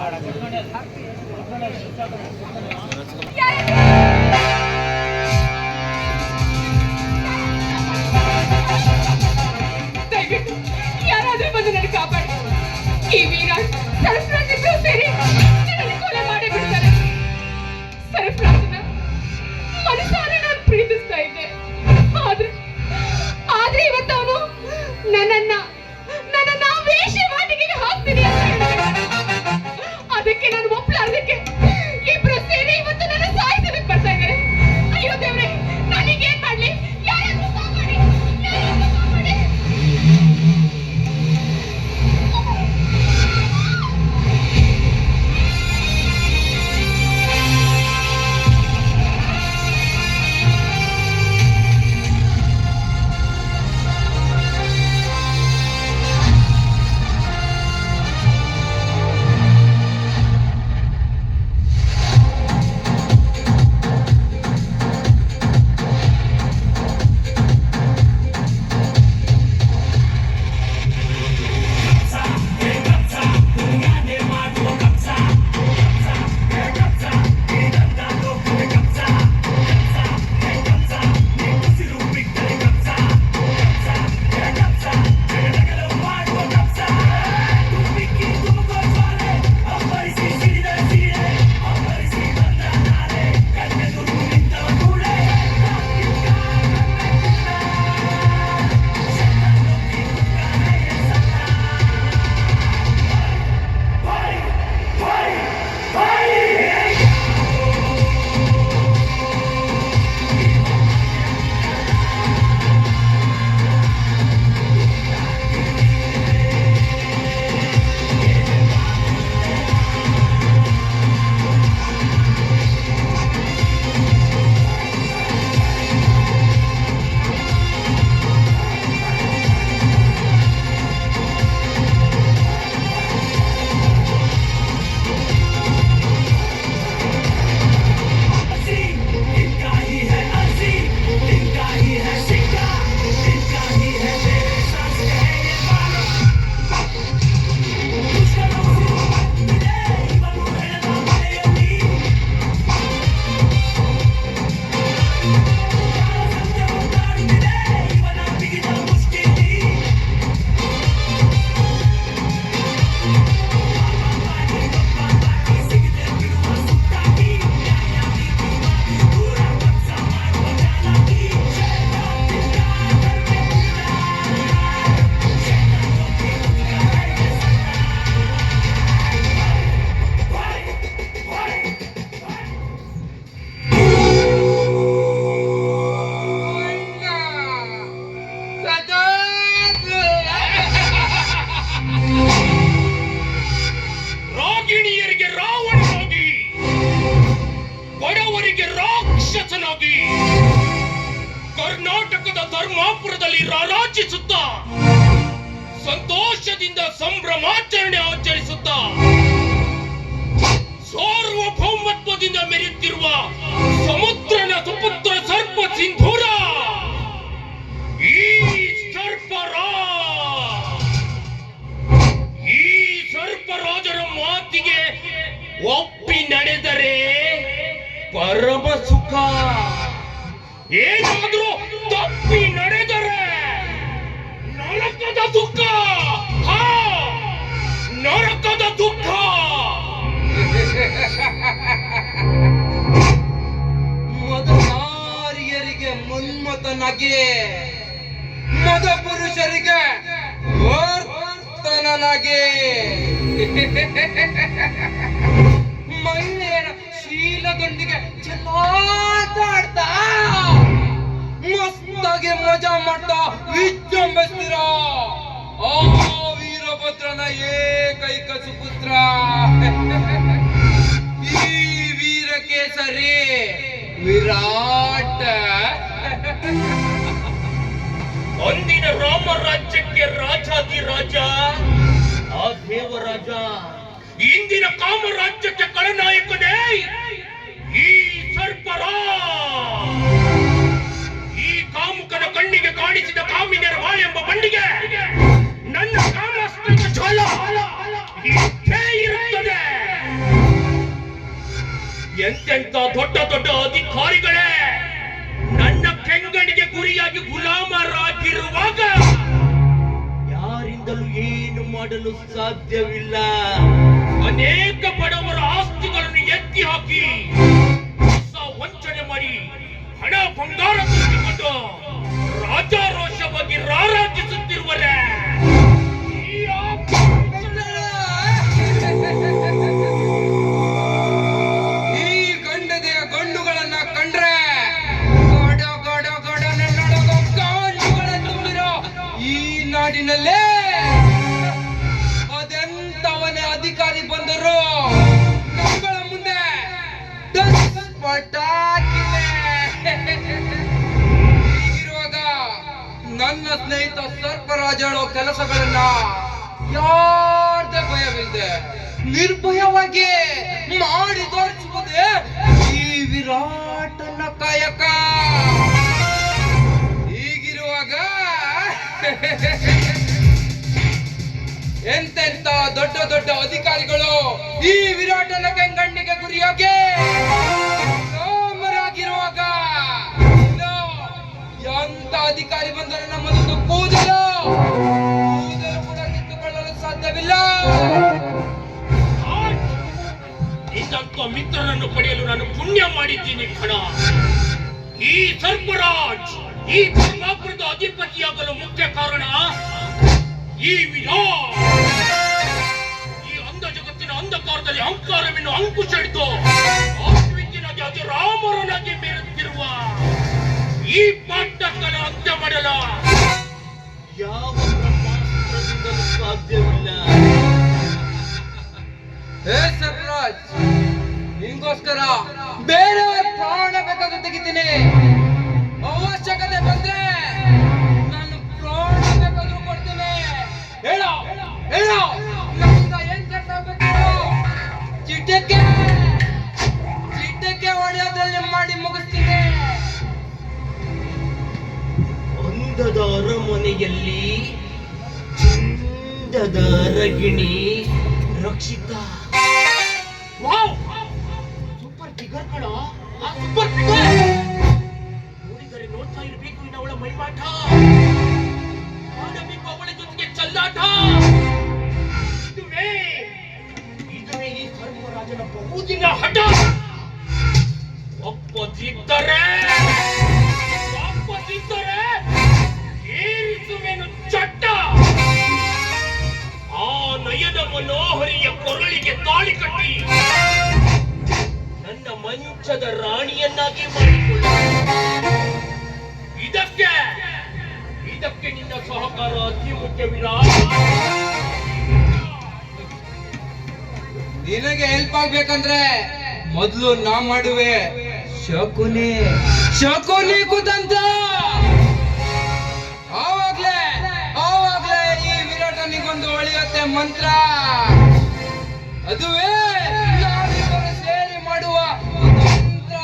ఆడ ಬಡವರಿಗೆ ರಾಕ್ಷಸನಾಗಿ ಕರ್ನಾಟಕದ ಧರ್ಮಾಪುರದಲ್ಲಿ ರಾರಾಜಿಸುತ್ತ, ಸಂತೋಷದಿಂದ ಸಂಭ್ರಮಾಚರಣೆ ಆಚರಿಸುತ್ತ, ಸಾರ್ವಭೌಮತ್ವದಿಂದ ಮೆರೆಯುತ್ತಿರುವ ಸಮುದ್ರನ ಸುಪುತ್ರ ಸರ್ಪ ಸಿಂಧೂರ. ಈ ಸರ್ಪರ ಈ ಸರ್ಪರಾಜರ ಮಾತಿಗೆ ಒಪ್ಪಿ ನಡೆದರೆ ಪರಮ ಸುಖ. ಏನಾದ್ರೂ ತಪ್ಪಿ ನಡೆದರೆ ನರಕದ ದುಃಖ. ಹಾ, ನರಕದ ದುಃಖ. ಮದಾರಿಯರಿಗೆ ಮನ್ಮತ ನಗೆ ಮದ ಪುರುಷರಿಗೆ ಮಹಿಳೆಯರ ಶೀಲದೊಂದಿಗೆ ಚೆಲ್ಲಾಟಾಡ್ತಾ ಮಸ್ತಾಗಿ ಮಜಾ ಮಾಡ್ತಾ. ವಿಜೃಂಭಿಸ್ತೀರ ಆ ವೀರಭದ್ರನ ಏಕೈಕ ಸುಪುತ್ರ. ಈ ವೀರ ಕೇಸರಿ ಒಂದಿನ ರಾಮ ರಾಜ್ಯಕ್ಕೆ ರಾಜಾದಿ ರಾಜ, ಆ ದೇವರಾಜ ಇಂದಿನ ಕಾಮರಾಜ್ಯಕ್ಕೆ ಕಳನಾಯಕನೇ ಈ ಸರ್ಪರಾಜ್ ಈ ಕಾಮುಕನ ಕಣ್ಣಿಗೆ ಕಾಣಿಸಿದ ಕಾಮಿನರ ಎಂಬ ಬಂಡಿಗೆ ನನ್ನ ಕಾಮಾಸ್ತ್ರಿಕ ಛಲ ಇರುತ್ತದೆ. ಎಂತೆಂತ ದೊಡ್ಡ ದೊಡ್ಡ ಅಧಿಕಾರಿಗಳೇ, ನನ್ನ ಕೆಂಗಣಿಗೆ ಗುರಿಯಾಗಿ ಗುಲಾಮರಾಗಿರುವಾಗ ಯಾರಿಂದಲೂ ಏನು ಮಾಡಲು ಸಾಧ್ಯವಿಲ್ಲ. ಅನೇಕ ಬಡವರ ಆಸ್ತಿಗಳನ್ನು ಎತ್ತಿ ಹಾಕಿ ವಂಚನೆ ಮಾಡಿ ಹಣ ಬಂಗಾರ ತುಂಬಿಕೊಂಡು ಹೇಳೋ ಕೆಲಸಗಳನ್ನ ಯಾರ್ದೇ ಭಯವಿಲ್ಲದೆ ನಿರ್ಭಯವಾಗಿ ಮಾಡಿ ತೋರಿಸುವುದೇ ಈ ವಿರಾಟನ ಕಾಯಕ. ಹೀಗಿರುವಾಗ ಎಂತೆಂತ ದೊಡ್ಡ ದೊಡ್ಡ ಅಧಿಕಾರಿಗಳು ಈ ವಿರಾಟನ ಕೆಂಗಣ್ಣಿಗೆ ಗುರಿಯಾಗಿ ಸೋಮರಾಗಿರುವಾಗ ಎಂತ ಅಧಿಕಾರಿ ಬಂದರೆ ನಮ್ಮದೊಂದು ಕೂದಲು? ನಿನ್ನಂತ ಮಿತ್ರನನ್ನು ಪಡೆಯಲು ನಾನು ಪುಣ್ಯ ಮಾಡಿದ್ದೀನಿ ಕಣ. ಈ ಧರ್ಮರಾಜ್ ಈ ಧರ್ಮಾಪುರದ ಅಧಿಪತಿಯಾಗಲು ಮುಖ್ಯ ಕಾರಣ ಈ ವಿರಾಟ್. ಈ ಅಂಧ ಜಗತ್ತಿನ ಅಂಧಕಾರದಲ್ಲಿ ಅಹಂಕಾರವನ್ನು ಅಂಕುಶ ಹಿಡಿದು ಆತ್ಮಿಕನಾಗಿ ಅದು ರಾಮರನಾಗಿ ಮೇರುತ್ತಿರುವ ಈ ಪಾಠಕನ ಅಂತ್ಯ ಮಾಡಲ. ಯಾವ ಬ್ರಹ್ಮಾಸ್ತ್ರದಿಂದಲೂ ಸಾಧ್ಯವಿಲ್ಲ. ಹೇ ಸರ್ರಾಜ್ ನಿಂಗೋಸ್ಕರ ಬೇರೆಯವರ ಪ್ರಾಣ ಬೇಕಾದ್ರೂ ತೆಗಿತೀನಿ ಅವಶ್ಯಕತೆ ಬಂದ್ರೆ ನಾನು ಪ್ರಾಣ ಬೇಕಾದ್ರೂ ಕೊಡ್ತೀನಿ. ಹೇಳೋ ಹೇಳೋ. ನಮ್ಮಿಂದ ಏನ್ ಕರ್ತಾಗಬೇಕು ಚಿಟ್ಟಕ್ಕೆ ಚಿಟ್ಟಕ್ಕೆ ಹೊಡೆಯೋದ್ರಲ್ಲಿ ಮಾಡಿ ಮುಗಿಸ್ತೀನಿ. ಅಂದದ ಅರಮನೆಯಲ್ಲಿ ಚಂದದ ರಗಿಣಿ ರಕ್ಷಿತ. ವಾವ್. ಜೊತೆಗೆ ಚಲ್ಲಾಟ ಚಟ್ಟ ಆ ನಯನ ಮನೋಹರಿಯ ಕೊರಳಿಗೆ ತಾಳಿ ಕಟ್ಟಿ ನನ್ನ ಮಂಚದ ರಾಣಿಯನ್ನಾಗಿ ಮಾಡಿಕೊಳ್ಳ ನಿನ್ನ ಸಹಕಾರ ಅತಿ ಮುಖ್ಯವಿಲ್ಲ ನಿನಗೆ ಹೆಲ್ಪ್ ಆಗ್ಬೇಕಂದ್ರೆ ಮೊದಲು ನಾ ಮಾಡುವೆ. ಶಕುನಿ. ಶಕುನಿ ಕುದಂತ ಆವಾಗ್ಲೇ ಆವಾಗ್ಲೇ ಈ ವಿರಾಟನಿಗೊಂದು ಒಳಿಯತ್ತೆ ಮಂತ್ರ. ಅದುವೇ ನಾವಿಬ್ಬರು ಸೇರಿ ಮಾಡುವ ಮಂತ್ರ.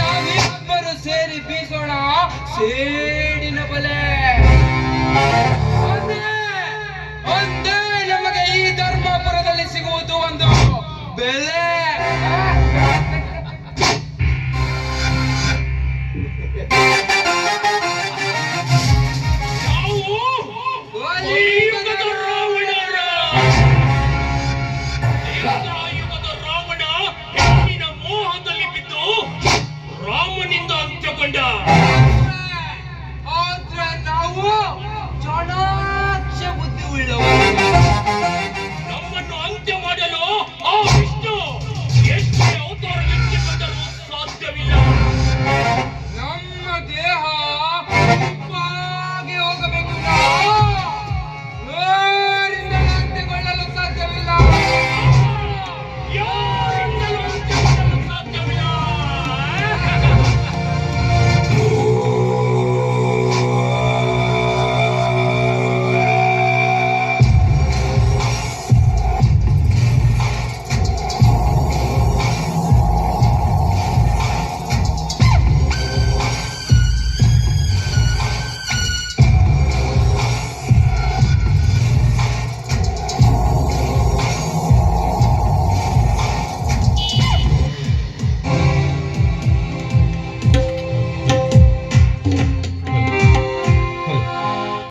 ನಾವಿಬ್ಬರು ಸೇರಿ ಬೀಸೋಣ ಸೇಡಿನ ಬಲೆ. ಒಂದೇ ನಮಗೆ ಈ ಧರ್ಮಪುರದಲ್ಲಿ ಸಿಗುವುದು ಒಂದು ಬೆಲೆ.